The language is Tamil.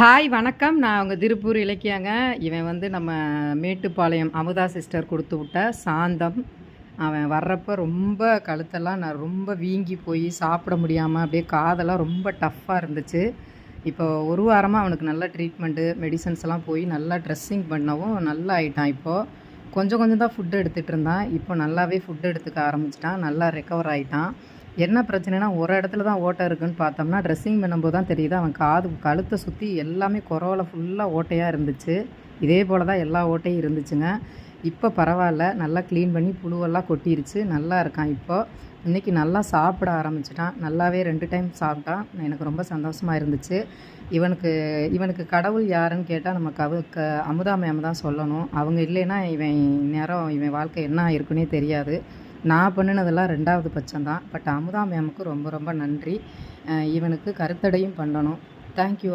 ஹாய் வணக்கம். நான் அவங்க திருப்பூர் இலக்கியாங்க. இவன் வந்து நம்ம மேட்டுப்பாளையம் அமுதா சிஸ்டர் கொடுத்து விட்ட சாந்தம். அவன் வர்றப்போ ரொம்ப கழுத்தெல்லாம் நான் ரொம்ப வீங்கி போய் சாப்பிட முடியாமல் அப்படியே காதெல்லாம் ரொம்ப டஃப்பாக இருந்துச்சு. இப்போ ஒரு வாரமாக அவனுக்கு நல்ல ட்ரீட்மெண்ட்டு மெடிசன்ஸ் எல்லாம் போய் நல்லா ட்ரெஸ்ஸிங் பண்ணவும் நல்லா ஆயிட்டான் இப்போது கொஞ்சம் கொஞ்சம் தான் ஃபுட் எடுத்துகிட்டு இருந்தான். இப்போ நல்லாவே ஃபுட் எடுத்துக்க ஆரம்பிச்சிட்டான். நல்லா ரெக்கவர் ஆகிட்டான் என்ன பிரச்சனைனா ஒரு இடத்துல தான் ஓட்டை இருக்குன்னு பார்த்தோம்னா ட்ரெஸ்ஸிங் பண்ணும்போது தான் தெரியுது அவன் காது கழுத்தை சுற்றி எல்லாமே குறவில் ஃபுல்லாக ஓட்டையாக இருந்துச்சு. இதே போல் தான் எல்லா ஓட்டையும் இருந்துச்சுங்க. இப்போ பரவாயில்ல நல்லா க்ளீன் பண்ணி புழுவெல்லாம் கொட்டிருச்சு நல்லா இருக்கான் இப்போ. இன்றைக்கி நல்லா சாப்பிட ஆரம்பிச்சிட்டான். நல்லாவே ரெண்டு டைம் சாப்பிட்டான். எனக்கு ரொம்ப சந்தோஷமாக இருந்துச்சு. இவனுக்கு இவனுக்கு கடவுள் யாருன்னு கேட்டால் நம்ம கவு க அமுதா மேம் தான் சொல்லணும். அவங்க இல்லைன்னா இவன் நேரம் இவன் வாழ்க்கை என்ன இருக்குன்னே தெரியாது. நான் பண்ணினதெல்லாம் ரெண்டாவது பட்சம் தான் பட் அமுதா மேமுக்கு ரொம்ப ரொம்ப நன்றி. இவனுக்கு கருத்தடையும் பண்ணணும். தேங்க்யூ